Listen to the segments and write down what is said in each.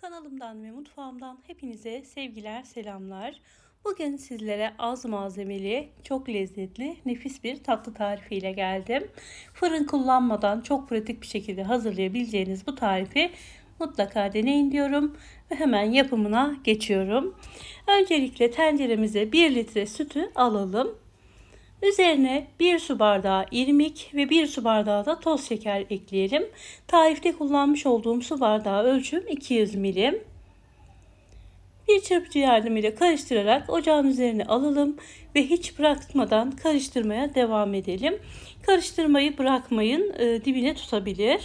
Kanalımdan ve mutfağımdan hepinize sevgiler, selamlar. Bugün sizlere az malzemeli, çok lezzetli, nefis bir tatlı tarifiyle geldim. Fırın kullanmadan çok pratik bir şekilde hazırlayabileceğiniz bu tarifi mutlaka deneyin diyorum ve hemen yapımına geçiyorum. Öncelikle tenceremize 1 litre sütü alalım. Üzerine 1 su bardağı irmik ve 1 su bardağı da toz şeker ekleyelim. Tarifte kullanmış olduğum su bardağı ölçüm 200 milim. Bir çırpıcı yardımıyla karıştırarak ocağın üzerine alalım ve hiç bırakmadan karıştırmaya devam edelim. Karıştırmayı bırakmayın, e, dibine tutabilir.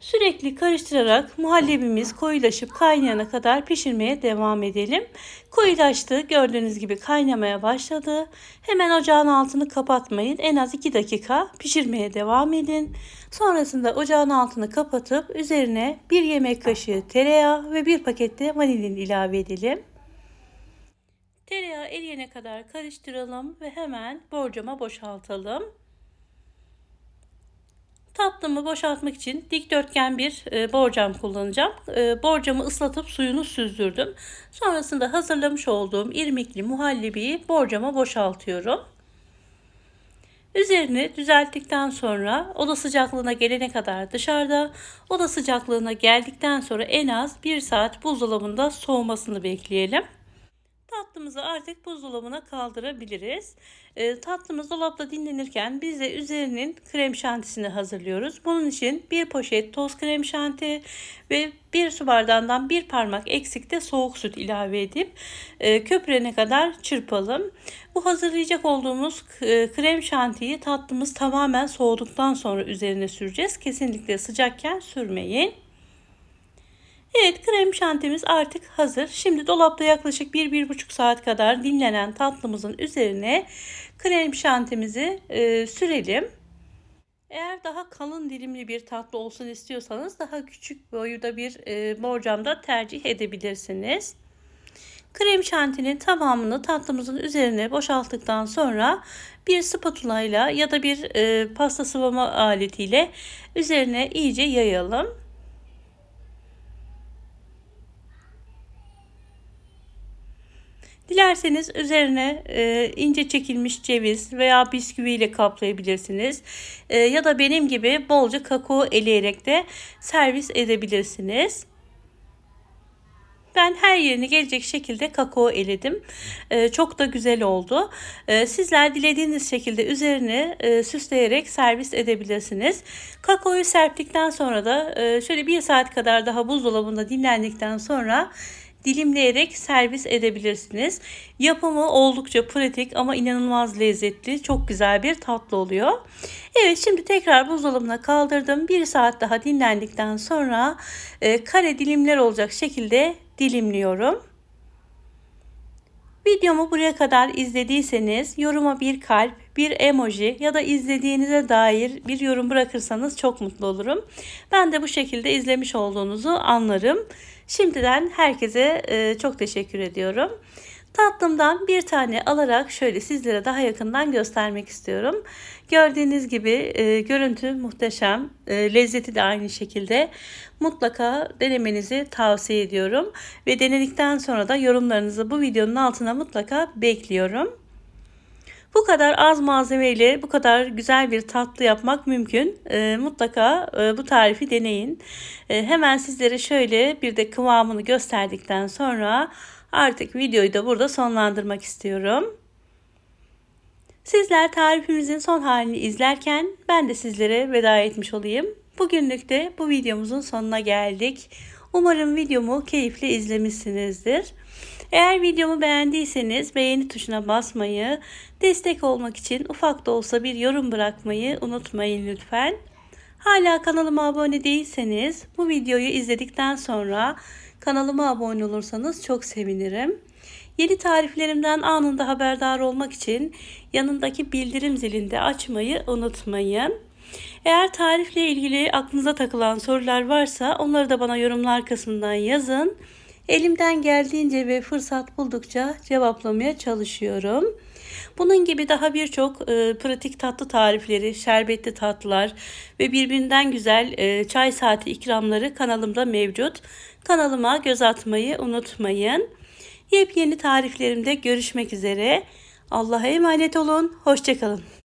Sürekli karıştırarak muhallebimiz koyulaşıp kaynayana kadar pişirmeye devam edelim. Koyulaştı. Gördüğünüz gibi kaynamaya başladı. Hemen ocağın altını kapatmayın. En az 2 dakika pişirmeye devam edin. Sonrasında ocağın altını kapatıp üzerine 1 yemek kaşığı tereyağı ve 1 paket de vanilin ilave edelim. Tereyağı eriyene kadar karıştıralım ve hemen borcama boşaltalım. Tatlımı boşaltmak için dikdörtgen bir e, borcam kullanacağım. E, borcamı ıslatıp suyunu süzdürdüm. Sonrasında hazırlamış olduğum irmikli muhallebiyi borcama boşaltıyorum. Üzerini düzelttikten sonra oda sıcaklığına gelene kadar dışarıda, oda sıcaklığına geldikten sonra en az 1 saat buzdolabında soğumasını bekleyelim. Tatlımızı artık buzdolabına kaldırabiliriz. E, tatlımız dolapta dinlenirken biz de üzerinin krem şantisini hazırlıyoruz. Bunun için bir poşet toz krem şanti ve bir su bardağından bir parmak eksikte soğuk süt ilave edip e, köpürene kadar çırpalım. Bu hazırlayacak olduğumuz e, krem şantiyi tatlımız tamamen soğuduktan sonra üzerine süreceğiz. Kesinlikle sıcakken sürmeyin. Evet krem şantimiz artık hazır. Şimdi dolapta yaklaşık 1-1,5 saat kadar dinlenen tatlımızın üzerine krem şantimizi e, sürelim. Eğer daha kalın dilimli bir tatlı olsun istiyorsanız daha küçük boyuda bir e, borcamda tercih edebilirsiniz. Krem şantinin tamamını tatlımızın üzerine boşalttıktan sonra bir spatula ile ya da bir e, pasta sıvama aletiyle üzerine iyice yayalım. Dilerseniz üzerine e, ince çekilmiş ceviz veya bisküvi ile kaplayabilirsiniz. E, ya da benim gibi bolca kakao eleyerek de servis edebilirsiniz. Ben her yerini gelecek şekilde kakao eledim. Ee, çok da güzel oldu. Ee, sizler dilediğiniz şekilde üzerine e, süsleyerek servis edebilirsiniz. Kakaoyu serptikten sonra da e, şöyle bir saat kadar daha buzdolabında dinlendikten sonra dilimleyerek servis edebilirsiniz. Yapımı oldukça pratik ama inanılmaz lezzetli. Çok güzel bir tatlı oluyor. Evet şimdi tekrar buzdolabına kaldırdım. Bir saat daha dinlendikten sonra e, kare dilimler olacak şekilde dilimliyorum. Videomu buraya kadar izlediyseniz yoruma bir kalp, bir emoji ya da izlediğinize dair bir yorum bırakırsanız çok mutlu olurum. Ben de bu şekilde izlemiş olduğunuzu anlarım. Şimdiden herkese e, çok teşekkür ediyorum. Tatlımdan bir tane alarak şöyle sizlere daha yakından göstermek istiyorum. Gördüğünüz gibi e, görüntü muhteşem, e, lezzeti de aynı şekilde. Mutlaka denemenizi tavsiye ediyorum ve denedikten sonra da yorumlarınızı bu videonun altına mutlaka bekliyorum. Bu kadar az malzemeyle bu kadar güzel bir tatlı yapmak mümkün. E, mutlaka e, bu tarifi deneyin. E, hemen sizlere şöyle bir de kıvamını gösterdikten sonra artık videoyu da burada sonlandırmak istiyorum. Sizler tarifimizin son halini izlerken ben de sizlere veda etmiş olayım. Bugünlük de bu videomuzun sonuna geldik. Umarım videomu keyifle izlemişsinizdir. Eğer videomu beğendiyseniz beğeni tuşuna basmayı, destek olmak için ufak da olsa bir yorum bırakmayı unutmayın lütfen. Hala kanalıma abone değilseniz bu videoyu izledikten sonra kanalıma abone olursanız çok sevinirim. Yeni tariflerimden anında haberdar olmak için yanındaki bildirim zilinde açmayı unutmayın. Eğer tarifle ilgili aklınıza takılan sorular varsa onları da bana yorumlar kısmından yazın. Elimden geldiğince ve fırsat buldukça cevaplamaya çalışıyorum. Bunun gibi daha birçok e, pratik tatlı tarifleri, şerbetli tatlılar ve birbirinden güzel e, çay saati ikramları kanalımda mevcut. Kanalıma göz atmayı unutmayın. Yepyeni tariflerimde görüşmek üzere. Allah'a emanet olun. Hoşçakalın.